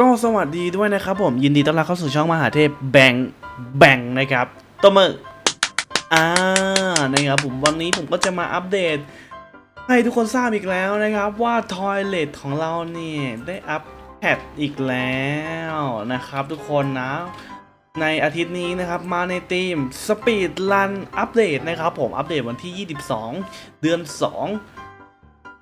ก็สวัสดีด้วยนะครับผมยินดีต้อนรับเข้าสู่ช่องมหาเทพแบงแบงนะครับตัวมืออ่านะครับผมวันนี้ผมก็จะมาอัปเดต ให้ทุกคนทราบอีกแล้วนะครับ ว่าทอยเลทของเราเนี่ย ได้อัปแพดอีกแล้วนะครับทุกคนนะ ในอาทิตย์นี้นะครับมาในทีม Speed Run อัปเดตนะครับผมอัปเดตวันที่ 22 เดือน 2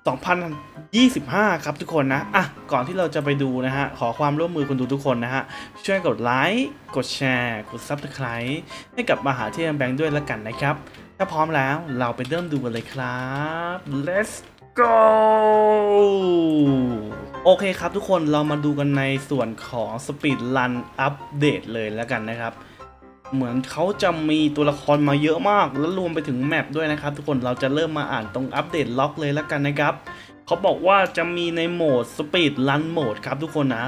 2025 ครับทุกคนนะ อะ ก่อนที่เราจะไปดูนะฮะ ขอความร่วมมือคุณดูทุกคนนะฮะ ช่วยกดไลค์ กดแชร์ กด Subscribe ให้กับมหาเทพแบงค์ด้วยละกันนะครับ ถ้าพร้อมแล้วเราไปเริ่มดูกันเลยครับ let's go โอเคครับทุกคนเรามาดูกันในส่วนของ Speed Run อัปเดตเลยแล้วกันนะครับ เหมือนเขาจะมีตัวละครมาเยอะมาก แล้วรวมไปถึงแมปด้วยนะครับ ทุกคนเราจะเริ่มมาอ่านตรงอัปเดตล็อกเลยแล้วกันนะครับเขาบอกว่าจะมีในโหมด Speed Run Mode ครับทุกคนนะ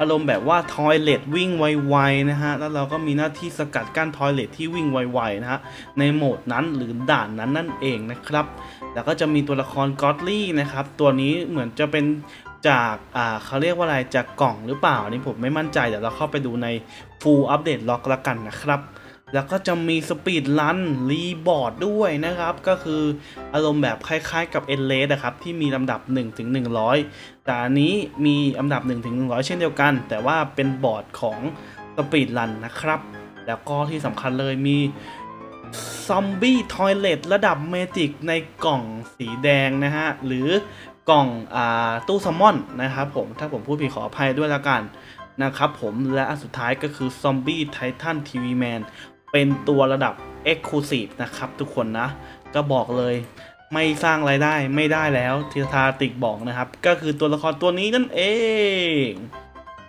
อารมณ์แบบว่าทอยเลตวิ่งไวๆนะฮะ แล้วเราก็มีหน้าที่สกัดกั้นทอยเลตที่วิ่งไวๆนะฮะ ในโหมดนั้นหรือด่านนั้นนั่นเองนะครับ แล้วก็จะมีตัวละครกอตลี่นะครับ ตัวนี้เหมือนจะเป็น จากอ่าเขาเรียกว่าอะไรจากกล่องหรือเปล่าอันนี้ผมไม่มั่นใจเดี๋ยวเราเข้าไปดูใน Full Update Log ละกันนะครับแล้วก็จะมีสปีดลันรีบอร์ดด้วยนะครับ ก็คืออารมณ์แบบคล้ายๆกับ e n l a s นะครับ ที่มีลำดับ 1 ถึง 100 แต่อันนี้มีลำดับ 1 ถึง 100 เช่นเดียวกัน แต่ว่าเป็นบอร์ดของสปีดลันนะครับ แล้วก็ที่สำคัญเลยมี ซอมบี้ทอยเลตระดับเมจิกในกล่องสีแดงนะฮะ หรือกล่องอตู้ซัมมอนนะครับผมถ้าผมพูดผิดขออภัยด้วยละกันนะครับผมและอันสุดท้ายก็คือ Zombie Titan TV Man เป็นตัวระดับ Exclusive นะครับทุกคนนะ ก็บอกเลยไม่สร้างรายได้ไม่ได้แล้วทีทาติกบอกนะครับ ก็คือตัวละครตัวนี้นั่นเอง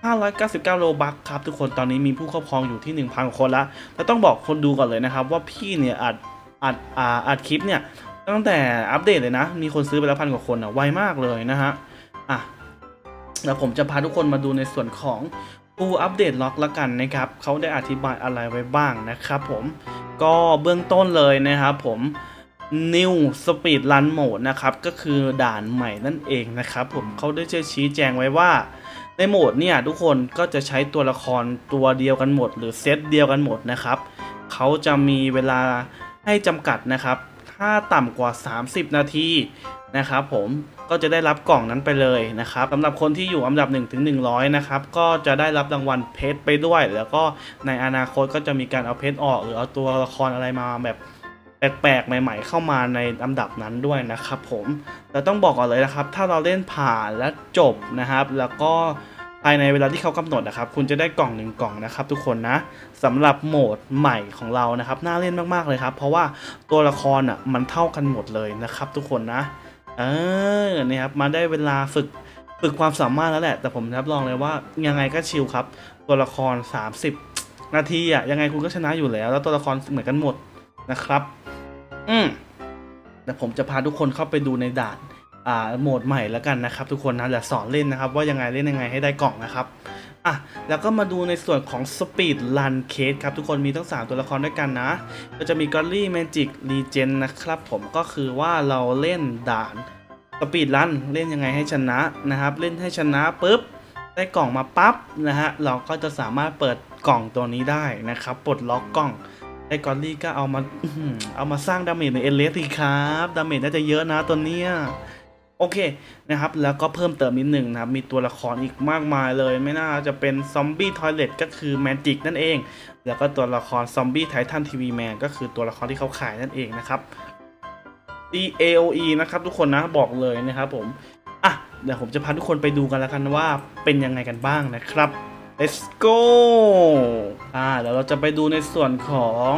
599 โลบัคครับทุกคนตอนนี้มีผู้ครอบครองอยู่ที่ 1,000 คนละแล้วต้องบอกคนดูก่อนเลยนะครับ ว่าพี่เนี่ยอัดอัดอ่าอัดคลิปเนี่ยตั้งแต่อัปเดตเลยนะ มีคนซื้อไปแล้วพันกว่าคนอะไวมากเลยนะฮะอะแล้วผมจะพาทุกคนมาดูในส่วนของฟูอัปเดตล็อกละกันนะครับเขาได้อธิบายอะไรไว้บ้างนะครับผมก็เบื้องต้นเลยนะครับผม New Speed Run Mode นะครับก็คือด่านใหม่นั่นเองนะครับผมเขาได้ชี้แจงไว้ว่า ในโหมดเนี่ยทุกคนก็จะใช้ตัวละครตัวเดียวกันหมด หรือเซตเดียวกันหมดนะครับเขาจะมีเวลาให้จำกัดนะครับ ถ้าต่ำกว่า 30 นาทีนะครับผมก็จะได้รับกล่องนั้นไปเลยนะครับสำหรับคนที่อยู่อันดับ1ถึง100นะครับก็จะได้รับรางวัลเพชรไปด้วย แล้วก็ในอนาคตก็จะมีการเอาเพชรออก หรือเอาตัวละครอะไรมาแบบ แปลกๆ ใหม่ ๆ เข้ามาในลำดับนั้นด้วยนะครับผมแต่ต้องบอกก่อนเลยนะครับ ถ้าเราเล่นผ่านและจบนะครับ แล้วก็ภายในเวลาที่เขากำหนดนะครับ คุณจะได้กล่องหนึ่งกล่องนะครับ ทุกคนนะสำหรับโหมดใหม่ของเรานะครับ น่าเล่นมากๆเลยครับ เพราะว่าตัวละครอะมันเท่ากันหมดเลยนะครับ ทุกคนนะ เออเนี่ยครับมาได้เวลาฝึกฝึกความสามารถแล้วแหละ แต่ผมรับรองเลยว่ายังไงก็ชิลครับ ตัวละคร 30 นาทีอะยังไงคุณก็ชนะอยู่แล้ว แล้วตัวละครเหมือนกันหมดนะครับ อืมแต่ผมจะพาทุกคนเข้าไปดูในด่านอ่าโหมดใหม่แล้วกันนะครับ ทุกคนนะเดี๋ยวสอนเล่นนะครับ ว่ายังไงเล่นยังไงให้ได้กล่องนะครับอะแล้วก็มาดูในส่วนของ Speed Run Case ครับ ทุกคนมีทั้ง 3 ตัวละครด้วยกันนะ ก็จะมี g o d l y Magic Regen นะครับผมก็คือว่าเราเล่นด่านสปีดรันเล่นยังไงให้ชนะนะครับ เล่นให้ชนะปุ๊บได้กล่องมาปั๊บนะฮะเราก็จะสามารถเปิดกล่องตัวนี้ได้นะครับปลดล็อกกล่อง ไอ้กอลลี่ก็เอามาเอามาสร้างดาเมจในเอเลสสิครับ ดาเมจน่าจะเยอะนะตัวเนี้ยโอเคนะครับ แล้วก็เพิ่มเติมนิดหนึ่งนะครับ มีตัวละครอีกมากมายเลย ไม่น่าจะเป็นซอมบี้ทอยเลตก็คือแมจิกนั่นเอง แล้วก็ตัวละครซอมบี้ไททันทีวีแมนก็คือตัวละครที่เขาขายนั่นเองนะครับ DAOE นะครับทุกคนนะบอกเลยนะครับผม อะ เดี๋ยวผมจะพาทุกคนไปดูกันแล้วกันว่าเป็นยังไงกันบ้างนะครับ let's go อ่าเดี๋ยวเราจะไปดูในส่วนของ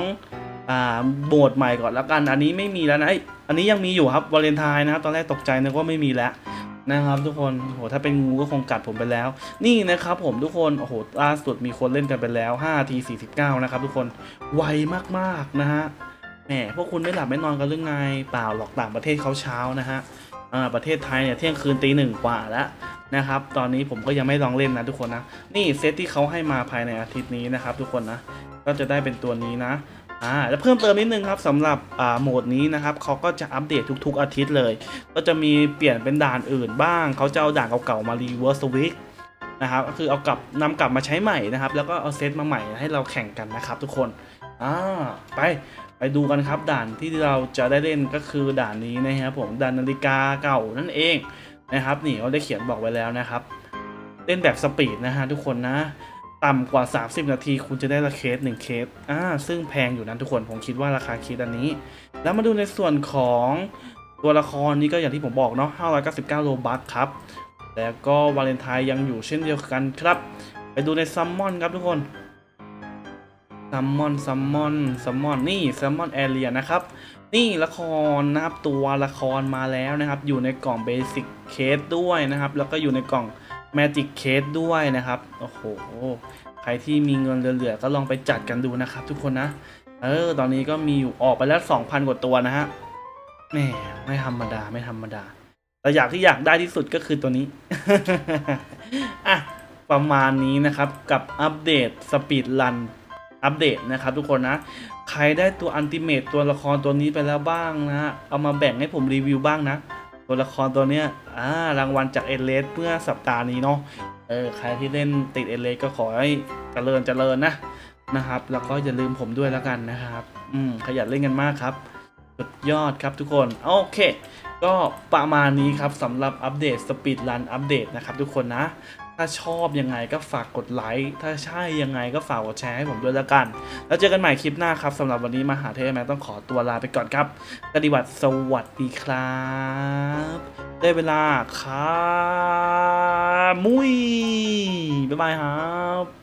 อ่าโหมดใหม่ก่อนแล้วกัน อันนี้ไม่มีแล้วนะเอ้ยอันนี้ยังมีอยู่ครับวาเลนไทน์นะครับตอนแรกตกใจนึกว่าไม่มีแล้วนะครับทุกคนโหถ้าเป็นงูก็คงกัดผมไปแล้ว นี่นะครับผมทุกคนโอ้โหล่าสุดมีคนเล่นกันไปแล้ว5ที49 นะครับทุกคนไวมากๆนะฮะแหมพวกคุณไม่หลับไม่นอนกันหรือไงเปล่าหรอกต่างประเทศเขาเช้านะฮะอ่าประเทศไทยเนี่ยเที่ยงคืนตีหนึ่งกว่าแล้ว นะครับ ตอนนี้ผมก็ยังไม่ลองเล่นนะทุกคนนะ นี่เซตที่เขาให้มาภายในอาทิตย์นี้นะครับ ทุกคนนะ ก็จะได้เป็นตัวนี้นะ อ่า แล้วเพิ่มเติมนิดนึงครับสำหรับอ่าโหมดนี้นะครับเขาก็จะอัปเดตทุก ๆ อาทิตย์เลย ก็จะมีเปลี่ยนเป็นด่านอื่นบ้าง เขาจะเอาด่านเก่าๆมารีเวิร์สวิกนะครับ ก็คือเอากลับนำกลับมาใช้ใหม่นะครับ แล้วก็เอาเซตมาใหม่ให้เราแข่งกันนะครับ ทุกคน อ่า ไปไปดูกันครับด่านที่เราจะได้เล่นก็คือด่านนี้นะครับผมด่านนาฬิกาเก่านั่นเอง นะครับนี่เขาได้เขียนบอกไว้แล้วนะครับเล่นแบบสปีดนะฮะทุกคนนะต่ำกว่า 30 นาทีคุณจะได้ละเคส1เคสอ่าซึ่งแพงอยู่นะทุกคนผมคิดว่าราคาเคสอันนี้ แล้วมาดูในส่วนของตัวละครนี้ก็อย่างที่ผมบอกเนาะ599โลบัคครับแล้วก็วาเลนไทน์ยังอยู่เช่นเดียวกันครับ ไปดูในซัมมอนครับทุกคน ซัมมอนซัมมอนซัมมอนนี่ซัมมอนแอเรียนะครับ นี่ละครนะครับตัวละครมาแล้วนะครับ อยู่ในกล่องเบสิกเคสด้วยนะครับ แล้วก็อยู่ในกล่อง Magic Case ด้วยนะครับ โอ้โห ใครที่มีเงินเหลือๆก็ลองไปจัดกันดูนะครับทุกคนนะ เออ ตอนนี้ก็มีอยู่ออกไปแล้ว 2,000 กว่าตัวนะฮะแหมไม่ธรรมดาไม่ธรรมดา แต่อยากที่อยากได้ที่สุดก็คือตัวนี้ อะ ประมาณนี้นะครับกับอัปเดตสปีดรัน อัปเดตนะครับทุกคนนะ ใครได้ตัวอันติเมตตัวละครตัวนี้ไปแล้วบ้างนะ เอามาแบ่งให้ผมรีวิวบ้างนะ ตัวละครตัวเนี้ยอ่ารางวัลจากเอเลสเมื่อสัปดาห์นี้เนาะเออใครที่เล่นติดเอเลสก็ขอให้เจริญเจริญนะนะครับ แล้วก็อย่าลืมผมด้วยแล้วกันนะครับ อืมขยันเล่นกันมากครับ สุดยอดครับทุกคน โอเค ก็ประมาณนี้ครับสำหรับอัปเดตสปีดรันอัปเดตนะครับทุกคนนะ ถ้าชอบยังไงก็ฝากกดไลค์ ถ้าใช่ยังไงก็ฝากกดแชร์ให้ผมด้วยแล้วกัน แล้วเจอกันใหม่คลิปหน้าครับสำหรับวันนี้มหาเทพแมนต้องขอตัวลาไปก่อนครับปฏิบัติสวัสดีครับ ได้เวลาครับมุยบ๊ายบายครับ